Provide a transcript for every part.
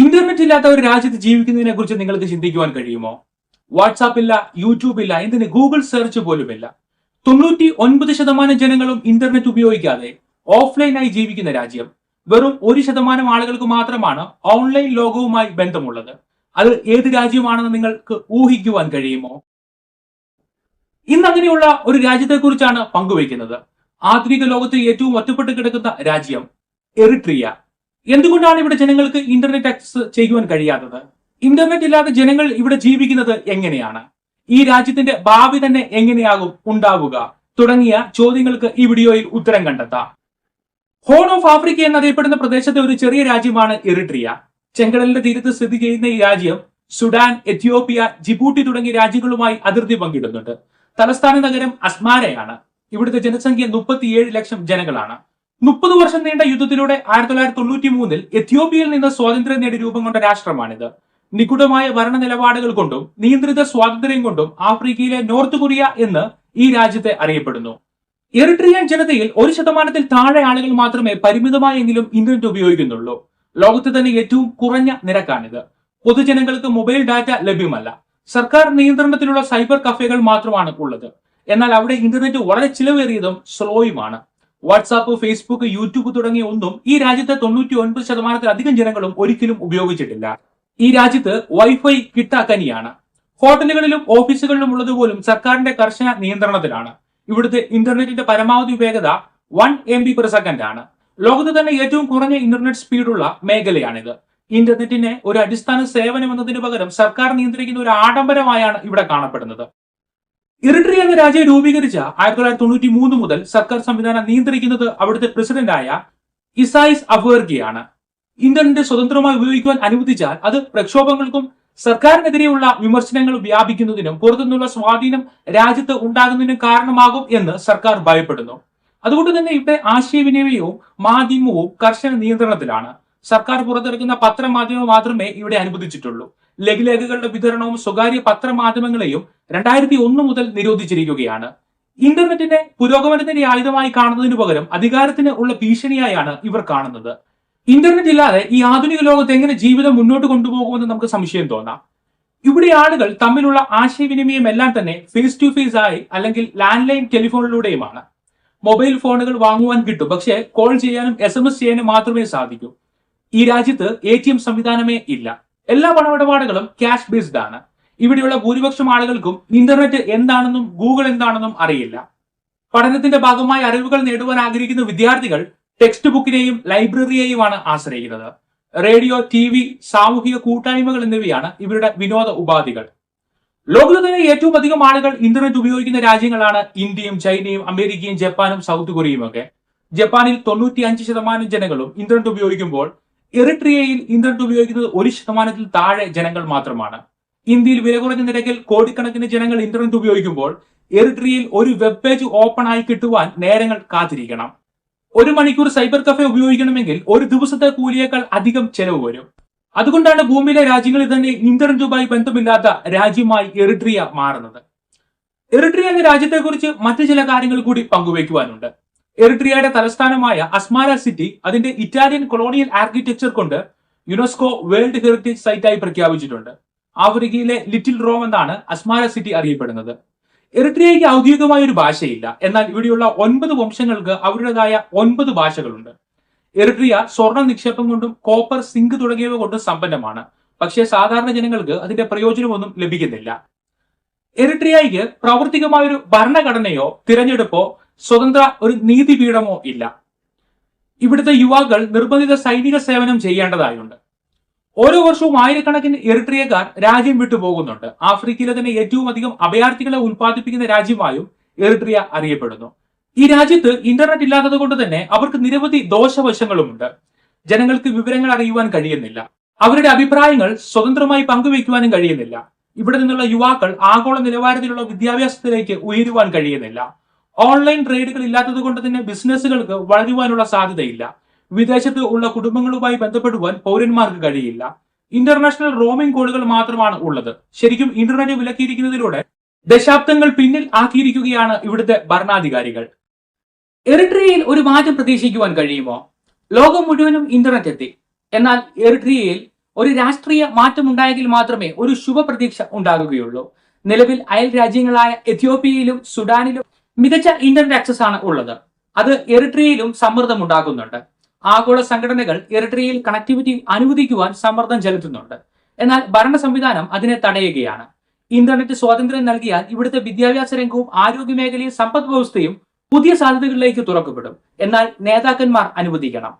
Internet ഇല്ലാത്ത ഒരു രാജ്യത്ത് ജീവിക്കുന്നതിനെ കുറിച്ച് നിങ്ങൾക്ക് ചിന്തിക്കുവാൻ കഴിയുമോ? വാട്സാപ്പ് ഇല്ല യൂട്യൂബ് ഇല്ല എന്തിന് ഗൂഗിൾ സെർച്ച് പോലുമില്ല തൊണ്ണൂറ്റി ഒൻപത് ശതമാനം ജനങ്ങളും ഇന്റർനെറ്റ് ഉപയോഗിക്കാതെ ഓഫ്ലൈനായി ജീവിക്കുന്ന രാജ്യം വെറും ഒരു ശതമാനം ആളുകൾക്ക് മാത്രമാണ് ഓൺലൈൻ ലോകവുമായി ബന്ധമുള്ളത്. അത് ഏത് രാജ്യമാണെന്ന് നിങ്ങൾക്ക് ഊഹിക്കുവാൻ കഴിയുമോ? ഇന്ന് അങ്ങനെയുള്ള ഒരു രാജ്യത്തെക്കുറിച്ചാണ് പങ്കുവയ്ക്കുന്നത്. ആധുനിക ലോകത്ത് ഏറ്റവും ഒറ്റപ്പെട്ട് കിടക്കുന്ന രാജ്യം എറിട്രിയ. എന്തുകൊണ്ടാണ് ഇവിടെ ജനങ്ങൾക്ക് ഇന്റർനെറ്റ് ആക്സസ് ചെയ്യുവാൻ കഴിയാത്തത്? ഇന്റർനെറ്റ് ഇല്ലാതെ ജനങ്ങൾ ഇവിടെ ജീവിക്കുന്നത് എങ്ങനെയാണ്? ഈ രാജ്യത്തിന്റെ ഭാവി തന്നെ എങ്ങനെയാകും ഉണ്ടാവുക? തുടങ്ങിയ ചോദ്യങ്ങൾക്ക് ഈ വീഡിയോയിൽ ഉത്തരം കണ്ടെത്താം. ഹോൺ ഓഫ് ആഫ്രിക്ക എന്നറിയപ്പെടുന്ന പ്രദേശത്തെ ഒരു ചെറിയ രാജ്യമാണ് എറിട്രിയ. ചെങ്കടലിന്റെ തീരത്ത് സ്ഥിതി ചെയ്യുന്ന ഈ രാജ്യം സുഡാൻ എത്യോപ്യ ജിബൂട്ടി തുടങ്ങിയ രാജ്യങ്ങളുമായി അതിർത്തി പങ്കിടുന്നുണ്ട്. തലസ്ഥാന നഗരം അസ്മാരയാണ്. ഇവിടുത്തെ ജനസംഖ്യ മുപ്പത്തിയേഴ് ലക്ഷം ജനങ്ങളാണ്. മുപ്പത് വർഷം നീണ്ട യുദ്ധത്തിലൂടെ ആയിരത്തി തൊള്ളായിരത്തി തൊണ്ണൂറ്റി മൂന്നിൽ എത്യോപ്യയിൽ നിന്ന് സ്വാതന്ത്ര്യം നേടി രൂപം കൊണ്ട രാഷ്ട്രമാണിത്. നിഗൂഢമായ ഭരണ നിലപാടുകൾ കൊണ്ടും നിയന്ത്രിത സ്വാതന്ത്ര്യം കൊണ്ടും ആഫ്രിക്കയിലെ നോർത്ത് കൊറിയ എന്ന് ഈ രാജ്യത്തെ അറിയപ്പെടുന്നു. എറിട്രിയൻ ജനതയിൽ ഒരു ശതമാനത്തിൽ താഴെ ആളുകൾ മാത്രമേ പരിമിതമായെങ്കിലും ഇന്റർനെറ്റ് ഉപയോഗിക്കുന്നുള്ളൂ. ലോകത്തെ തന്നെ ഏറ്റവും കുറഞ്ഞ നിരക്കാണിത്. പൊതുജനങ്ങൾക്ക് മൊബൈൽ ഡാറ്റ ലഭ്യമല്ല. സർക്കാർ നിയന്ത്രണത്തിലുള്ള സൈബർ കഫേകൾ മാത്രമാണ് ഉള്ളത്. എന്നാൽ അവിടെ ഇന്റർനെറ്റ് വളരെ ചിലവേറിയതും സ്ലോയുമാണ് വാട്സാപ്പ് ഫേസ്ബുക്ക് യൂട്യൂബ് തുടങ്ങിയ ഒന്നും ഈ രാജ്യത്തെ തൊണ്ണൂറ്റി ഒൻപത് ശതമാനത്തിലധികം ജനങ്ങളും ഒരിക്കലും ഉപയോഗിച്ചിട്ടില്ല. ഈ രാജ്യത്ത് വൈഫൈ കിട്ടാക്കനിയാണ്. ഹോട്ടലുകളിലും ഓഫീസുകളിലും ഉള്ളതുപോലും സർക്കാരിന്റെ കർശന നിയന്ത്രണത്തിലാണ്. ഇവിടുത്തെ ഇന്റർനെറ്റിന്റെ പരമാവധി വേഗത one M B per second ആണ്. ലോകത്ത് തന്നെ ഏറ്റവും കുറഞ്ഞ ഇന്റർനെറ്റ് സ്പീഡുള്ള മേഖലയാണിത്. ഇന്റർനെറ്റിനെ ഒരു അടിസ്ഥാന സേവനം എന്നതിന് പകരം സർക്കാർ നിയന്ത്രിക്കുന്ന ഒരു ആഡംബരമായാണ് ഇവിടെ കാണപ്പെടുന്നത്. ഇറിട്രി എന്ന രാജ്യം രൂപീകരിച്ച ആയിരത്തി തൊള്ളായിരത്തി തൊണ്ണൂറ്റി മൂന്ന് മുതൽ സർക്കാർ സംവിധാനം നിയന്ത്രിക്കുന്നത് അവിടുത്തെ പ്രസിഡന്റായ ഇസായിസ് അബുവർഗിയാണ്. ഇന്റർനെറ്റ് സ്വതന്ത്രമായി ഉപയോഗിക്കുവാൻ അനുവദിച്ചാൽ അത് പ്രക്ഷോഭങ്ങൾക്കും സർക്കാരിനെതിരെയുള്ള വിമർശനങ്ങൾ വ്യാപിക്കുന്നതിനും പുറത്തുനിന്നുള്ള സ്വാധീനം രാജ്യത്ത് ഉണ്ടാകുന്നതിനും കാരണമാകും എന്ന് സർക്കാർ ഭയപ്പെടുന്നു. അതുകൊണ്ട് തന്നെ ഇവിടെ ആശയവിനിമയവും മാധ്യമവും കർശന നിയന്ത്രണത്തിലാണ്. സർക്കാർ പുറത്തിറക്കുന്ന പത്രമാധ്യമം മാത്രമേ ഇവിടെ അനുവദിച്ചിട്ടുള്ളൂ. ലഘുലേഖകളുടെ വിതരണവും സ്വകാര്യ പത്രമാധ്യമങ്ങളെയും രണ്ടായിരത്തി ഒന്ന് മുതൽ നിരോധിച്ചിരിക്കുകയാണ്. ഇന്റർനെറ്റിനെ പുരോഗമനത്തിന്റെ ആയുധമായി കാണുന്നതിനു പകരം അധികാരത്തിന് ഉള്ള ഭീഷണിയായാണ് ഇവർ കാണുന്നത്. ഇന്റർനെറ്റ് ഇല്ലാതെ ഈ ആധുനിക ലോകത്ത് എങ്ങനെ ജീവിതം മുന്നോട്ട് കൊണ്ടുപോകുമെന്ന് നമുക്ക് സംശയം തോന്നാം. ഇവിടെ ആളുകൾ തമ്മിലുള്ള ആശയവിനിമയം എല്ലാം തന്നെ ഫേസ് ടു ഫേസ് ആയി അല്ലെങ്കിൽ ലാൻഡ് ലൈൻ ടെലിഫോണിലൂടെയുമാണ്. മൊബൈൽ ഫോണുകൾ വാങ്ങുവാൻ കിട്ടും പക്ഷേ കോൾ ചെയ്യാനും എസ് ചെയ്യാനും മാത്രമേ സാധിക്കൂ. ഈ രാജ്യത്ത് എം സംവിധാനമേ ഇല്ല. എല്ലാ പണമിടപാടുകളും ക്യാഷ് ബേസ്ഡ് ആണ്. ഇവിടെയുള്ള ഭൂരിപക്ഷം ആളുകൾക്കും ഇന്റർനെറ്റ് എന്താണെന്നും ഗൂഗിൾ എന്താണെന്നും അറിയില്ല. പഠനത്തിന്റെ ഭാഗമായി അറിവുകൾ നേടുവാൻ ആഗ്രഹിക്കുന്ന വിദ്യാർത്ഥികൾ ടെക്സ്റ്റ് ബുക്കിനെയും ലൈബ്രറിയെയുമാണ് ആശ്രയിക്കുന്നത്. റേഡിയോ ടി വി സാമൂഹിക കൂട്ടായ്മകൾ എന്നിവയാണ് ഇവരുടെ വിനോദ ഉപാധികൾ. ലോകത്തിലെ ഏറ്റവും അധികം ആളുകൾ ഇന്റർനെറ്റ് ഉപയോഗിക്കുന്ന രാജ്യങ്ങളാണ് ഇന്ത്യയും ചൈനയും അമേരിക്കയും ജപ്പാനും സൗത്ത് കൊറിയയും ഒക്കെ. ജപ്പാനിൽ തൊണ്ണൂറ്റി അഞ്ച് ശതമാനം ജനങ്ങളും ഇന്റർനെറ്റ് ഉപയോഗിക്കുമ്പോൾ എറിട്രിയയിൽ ഇന്റർനെറ്റ് ഉപയോഗിക്കുന്നത് ഒരു ശതമാനത്തിൽ താഴെ ജനങ്ങൾ മാത്രമാണ്. ഇന്ത്യയിൽ വില കുറഞ്ഞ നിരക്കിൽ കോടിക്കണക്കിന് ജനങ്ങൾ ഇന്റർനെറ്റ് ഉപയോഗിക്കുമ്പോൾ എറിട്രിയയിൽ ഒരു വെബ് പേജ് ഓപ്പൺ ആയി കിട്ടുവാൻ നേരങ്ങൾ കാത്തിരിക്കണം. ഒരു മണിക്കൂർ സൈബർ കഫേ ഉപയോഗിക്കണമെങ്കിൽ ഒരു ദിവസത്തെ കൂലിയേക്കാൾ അധികം ചെലവ് വരും. അതുകൊണ്ടാണ് ഭൂമിയിലെ രാജ്യങ്ങളിൽ തന്നെ ഇന്റർനെറ്റുമായി ബന്ധമില്ലാത്ത രാജ്യമായി എറിട്രിയ മാറുന്നത്. എറിട്രിയ എന്ന രാജ്യത്തെക്കുറിച്ച് മറ്റു ചില കാര്യങ്ങൾ കൂടി പങ്കുവയ്ക്കുവാനുണ്ട്. എറിട്രിയയുടെ തലസ്ഥാനമായ അസ്മാര സിറ്റി അതിന്റെ ഇറ്റാലിയൻ കൊളോണിയൽ ആർക്കിടെക്ചർ കൊണ്ട് യുനെസ്കോ വേൾഡ് ഹെറിറ്റേജ് സൈറ്റായി പ്രഖ്യാപിച്ചിട്ടുണ്ട്. ആഫ്രിക്കയിലെ ലിറ്റിൽ റോം എന്നാണ് അസ്മാര സിറ്റി അറിയപ്പെടുന്നത്. എറിട്രിയയ്ക്ക് ഔദ്യോഗികമായ ഒരു ഭാഷയില്ല. എന്നാൽ ഇവിടെയുള്ള ഒൻപത് വംശങ്ങൾക്ക് അവരുടേതായ ഒൻപത് ഭാഷകളുണ്ട്. എറിട്രിയ സ്വർണ നിക്ഷേപം കൊണ്ടും കോപ്പർ സിങ്ക് തുടങ്ങിയവ കൊണ്ടും സമ്പന്നമാണ്. പക്ഷേ സാധാരണ ജനങ്ങൾക്ക് അതിന്റെ പ്രയോജനമൊന്നും ലഭിക്കുന്നില്ല. എറിട്രിയയ്ക്ക് പ്രാവർത്തികമായ ഒരു ഭരണഘടനയോ തിരഞ്ഞെടുപ്പോ സ്വതന്ത്ര ഒരു നീതിപീഠമോ ഇല്ല. ഇവിടുത്തെ യുവാക്കൾ നിർബന്ധിത സൈനിക സേവനം ചെയ്യേണ്ടതായുണ്ട്. ഓരോ വർഷവും ആയിരക്കണക്കിന് എറിട്രിയക്കാർ രാജ്യം വിട്ടു പോകുന്നുണ്ട്. ആഫ്രിക്കയിലെ തന്നെ ഏറ്റവും അധികം അഭയാർത്ഥികളെ ഉൽപ്പാദിപ്പിക്കുന്ന രാജ്യമായും എറിട്രിയ അറിയപ്പെടുന്നു. ഈ രാജ്യത്ത് ഇന്റർനെറ്റ് ഇല്ലാത്തത് കൊണ്ട് തന്നെ അവർക്ക് നിരവധി ദോഷവശങ്ങളുമുണ്ട്. ജനങ്ങൾക്ക് വിവരങ്ങൾ അറിയുവാൻ കഴിയുന്നില്ല. അവരുടെ അഭിപ്രായങ്ങൾ സ്വതന്ത്രമായി പങ്കുവയ്ക്കുവാനും കഴിയുന്നില്ല. ഇവിടെ നിന്നുള്ള യുവാക്കൾ ആഗോള നിലവാരത്തിലുള്ള വിദ്യാഭ്യാസത്തിലേക്ക് ഉയരുവാൻ കഴിയുന്നില്ല. ഓൺലൈൻ ട്രേഡുകൾ ഇല്ലാത്തത് കൊണ്ട് തന്നെ ബിസിനസ്സുകൾക്ക് വളരുവാനുള്ള സാധ്യതയില്ല. വിദേശത്ത് ഉള്ള കുടുംബങ്ങളുമായി ബന്ധപ്പെടുവാൻ പൗരന്മാർക്ക് കഴിയില്ല. ഇന്റർനാഷണൽ റോമിംഗ് കോളുകൾ മാത്രമാണ് ഉള്ളത്. ശരിക്കും ഇന്റർനെറ്റ് വിലക്കിയിരിക്കുന്നതിലൂടെ ദശാബ്ദങ്ങൾ പിന്നിൽ ആക്കിയിരിക്കുകയാണ് ഇവിടുത്തെ ഭരണാധികാരികൾ. എറിട്രിയയിൽ ഒരു മാറ്റം പ്രതീക്ഷിക്കുവാൻ കഴിയുമോ? ലോകം മുഴുവനും ഇന്റർനെറ്റ് എത്തി. എന്നാൽ എറിട്രിയയിൽ ഒരു രാഷ്ട്രീയ മാറ്റം ഉണ്ടായെങ്കിൽ മാത്രമേ ഒരു ശുഭപ്രതീക്ഷ ഉണ്ടാകുകയുള്ളൂ. നിലവിൽ അയൽ രാജ്യങ്ങളായ എത്യോപ്യയിലും സുഡാനിലും മികച്ച ഇന്റർനെറ്റ് ആക്സസ് ആണ് ഉള്ളത്. അത് എറിട്രിയയിലും സമ്മർദ്ദം ഉണ്ടാകുന്നുണ്ട് ആഗോള സംഘടനകൾ എറിട്രിയയിൽ കണക്ടിവിറ്റി അനുവദിക്കുവാൻ സമ്മർദ്ദം ചെലുത്തുന്നുണ്ട്. എന്നാൽ ഭരണ സംവിധാനം അതിനെ തടയുകയാണ്. ഇന്റർനെറ്റ് സ്വാതന്ത്ര്യം നൽകിയാൽ ഇവിടുത്തെ വിദ്യാഭ്യാസ രംഗവും ആരോഗ്യ മേഖലയും സമ്പദ് വ്യവസ്ഥയും പുതിയ സാധ്യതകളിലേക്ക് തുറക്കപ്പെടും. എന്നാൽ നേതാക്കന്മാർ അനുവദിക്കണം.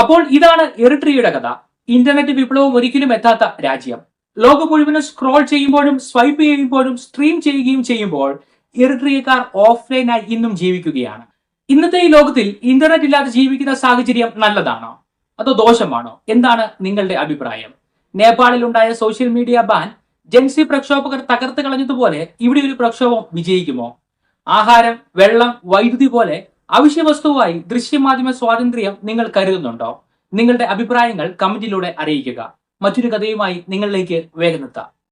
അപ്പോൾ ഇതാണ് എറിട്രിയയുടെ കഥ. ഇന്റർനെറ്റ് വിപ്ലവം ഒരിക്കലും എത്താത്ത രാജ്യം. ലോകം മുഴുവനും സ്ക്രോൾ ചെയ്യുമ്പോഴും സ്വൈപ്പ് ചെയ്യുമ്പോഴും സ്ട്രീം ചെയ്യുകയും ചെയ്യുമ്പോൾ എറിട്രിയക്കാർ ഓഫ്ലൈനായി ഇന്നും ജീവിക്കുകയാണ്. ഇന്നത്തെ ഈ ലോകത്തിൽ ഇന്റർനെറ്റ് ഇല്ലാതെ ജീവിക്കുന്ന സാഹചര്യം നല്ലതാണോ? അതോ ദോഷമാണോ? എന്താണ് നിങ്ങളുടെ അഭിപ്രായം? നേപ്പാളിൽ ഉണ്ടായ social media ban Gen Z പ്രക്ഷോഭകർ തകർത്ത് കളഞ്ഞതുപോലെ ഇവിടെ ഒരു പ്രക്ഷോഭം വിജയിക്കുമോ? ആഹാരം വെള്ളം വൈദ്യുതി പോലെ അവശ്യ വസ്തുവായി ദൃശ്യമാധ്യമ സ്വാതന്ത്ര്യം നിങ്ങൾ കരുതുന്നുണ്ടോ? നിങ്ങളുടെ അഭിപ്രായങ്ങൾ കമന്റിലൂടെ അറിയിക്കുക. മറ്റൊരു കഥയുമായി നിങ്ങളിലേക്ക് വേഗം എത്താം.